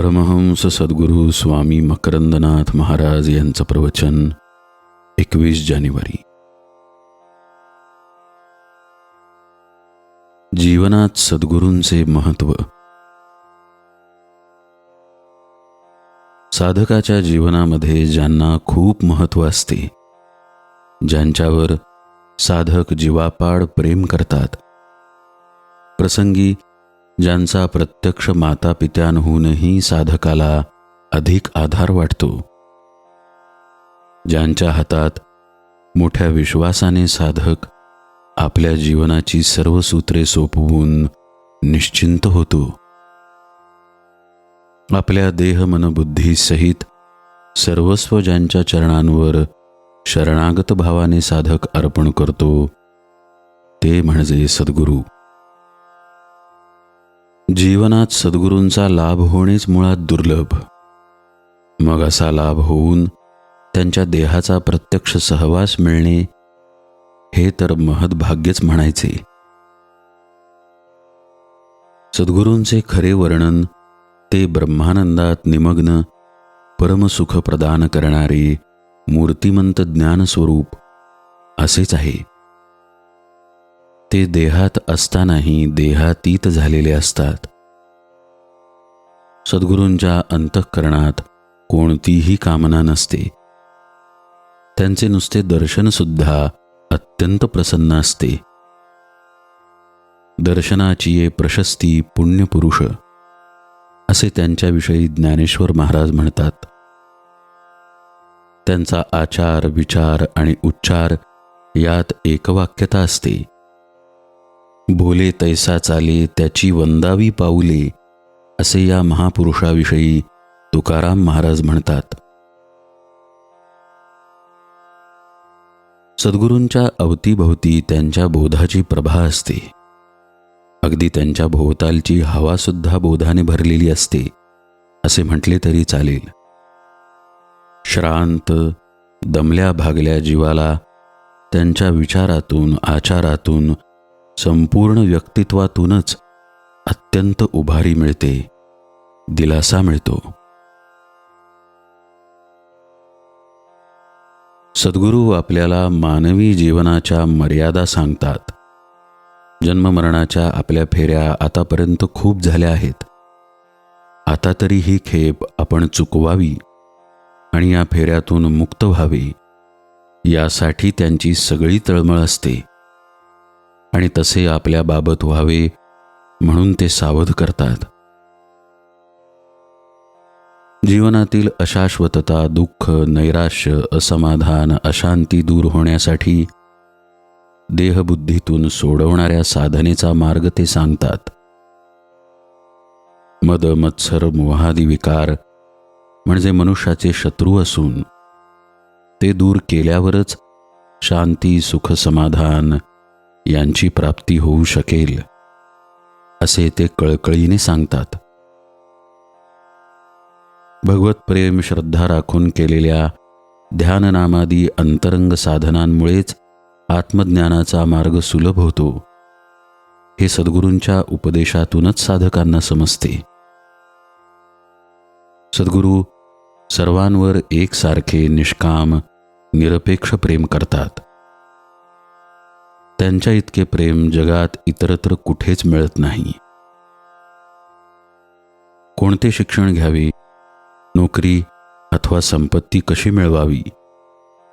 परमहंस सद्गुरू स्वामी मकरंदनाथ महाराज यांचं प्रवचन एकवीस जानेवारी. जीवनात सद्गुरूंचे महत्त्व. साधकाच्या जीवनामध्ये ज्यांना खूप महत्त्व असते ज्यांच्यावर साधक जीवापाड प्रेम करतात प्रसंगी ज्यांचा प्रत्यक्ष मातापित्यांहूनही साधकाला अधिक आधार वाटतो. ज्यांच्या हातात मोठ्या विश्वासाने साधक आपल्या जीवनाची सर्व सूत्रे सोपवून निश्चिंत होतो. आपल्या देह मनबुद्धीसहित सर्वस्व ज्यांच्या चरणांवर शरणागत भावाने साधक अर्पण करतो ते म्हणजे सद्गुरू. जीवनात सद्गुरूंचा लाभ होणेच मुळात दुर्लभ. मग असा लाभ होऊन त्यांच्या देहाचा प्रत्यक्ष सहवास मिळणे हे तर महद्भाग्यच म्हणायचे. सद्गुरूंचे खरे वर्णन ते ब्रह्मानंदात निमग्न परमसुख प्रदान करणारे मूर्तिमंत ज्ञानस्वरूप असेच आहे. ते देहात असतानाही देहातीत झालेले असतात. सद्गुरूंच्या अंतःकरणात कोणतीही कामना नसते. त्यांचे नुसते दर्शनसुद्धा अत्यंत प्रसन्न असते. दर्शनाची ये प्रशस्ती पुण्यपुरुष असे त्यांच्याविषयी ज्ञानेश्वर महाराज म्हणतात. त्यांचा आचार विचार आणि उच्चार यात एकवाक्यता असते. भोले तैसा चाले त्याची वंदावी पाऊले असे या महापुरुषाविषयी तुकाराम महाराज म्हणतात. सद्गुरूंच्या अवतीभोवती त्यांच्या बोधाची प्रभा असते. अगदी त्यांच्या भोवतालची हवासुद्धा बोधाने भरलेली असते असे म्हटले तरी चालेल. श्रांत दमल्या भागल्या जीवाला त्यांच्या विचारातून आचारातून संपूर्ण व्यक्तित्वातूनच अत्यंत उभारी मिळते दिलासा मिळतो. सद्गुरू आपल्याला मानवी जीवनाच्या मर्यादा सांगतात. जन्ममरणाच्या आपल्या फेऱ्या आतापर्यंत खूप झाल्या आहेत. आता तरी ही खेप आपण चुकवावी आणि या फेऱ्यातून मुक्त व्हावी यासाठी त्यांची सगळी तळमळ असते. आणि तसे आपल्या बाबत व्हावे म्हणून ते सावध करतात. जीवनातील अशाश्वतता दुःख नैराश्य असमाधान अशांती दूर होण्यासाठी देहबुद्धीतून सोडवणाऱ्या साधनेचा मार्ग ते सांगतात. मद मत्सर मोहादी विकार म्हणजे मनुष्याचे शत्रू असून ते दूर केल्यावरच शांती सुख समाधान यांची प्राप्ती होऊ शकेल असे ते कळकळीने सांगतात. भगवत प्रेम श्रद्धा राखून केलेल्या ध्याननामादी अंतरंग साधनांमुळेच आत्मज्ञानाचा मार्ग सुलभ होतो. हे सद्गुरूंच्या उपदेशातूनच साधकांना समजते. सद्गुरू सर्वांवर एकसारखे निष्काम निरपेक्ष प्रेम करतात. त्यांच्या इतके प्रेम जगात इतरत्र कुठेच मिळत नाही. कोणते शिक्षण घ्यावे? नोकरी अथवा संपत्ती कशी मिळवावी?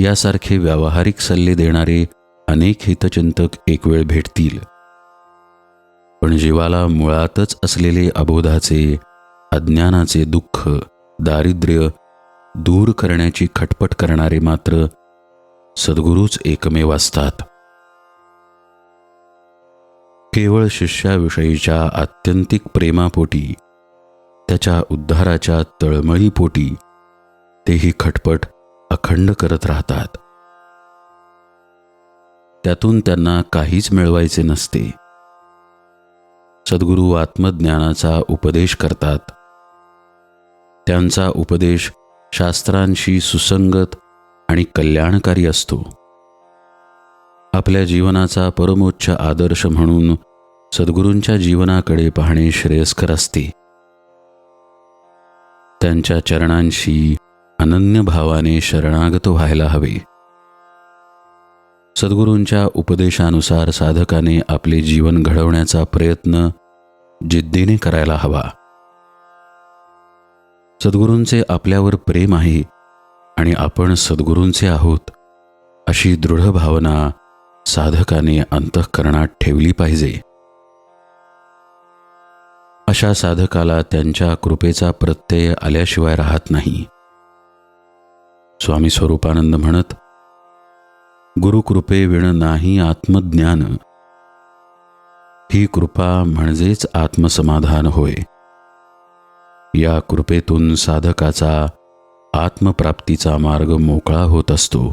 यासारखे व्यावहारिक सल्ले देणारे अनेक हितचिंतक एक वेळ भेटतील. पण जीवाला मुळातच असलेले अबोधाचे अज्ञानाचे दुःख दारिद्र्य दूर करण्याची खटपट करणारे मात्र सद्गुरूच एकमेव असतात. केवळ शिष्याविषयीच्या आत्यंतिक प्रेमापोटी त्याच्या उद्धाराच्या तळमळीपोटी तेही खटपट अखंड करत राहतात. त्यातून त्यांना काहीच मिळवायचे नसते. सद्गुरू आत्मज्ञानाचा उपदेश करतात. त्यांचा उपदेश शास्त्रांशी सुसंगत आणि कल्याणकारी असतो. आपल्या जीवनाचा परमोच्च आदर्श म्हणून सद्गुरूंच्या जीवनाकडे पाहणे श्रेयस्कर असते. त्यांच्या चरणांशी अनन्य भावाने शरणागत व्हायला हवे. सद्गुरूंच्या उपदेशानुसार साधकाने आपले जीवन घडवण्याचा प्रयत्न जिद्दीने करायला हवा. सद्गुरूंचे आपल्यावर प्रेम आहे आणि आपण सद्गुरूंचे आहोत अशी दृढ भावना साधकाने अंतःकरणात ठेवली पाहिजे. अशा साधकाला त्यांच्या कृपेचा प्रत्यय आल्याशिवाय राहत नाही. स्वामी स्वरूपानंद म्हणत गुरुकृपे विण नाही आत्मज्ञान. ही कृपा म्हणजेच आत्मसमाधान होय. या कृपेतून साधकाचा आत्मप्राप्तीचा मार्ग मोकळा होत असतो.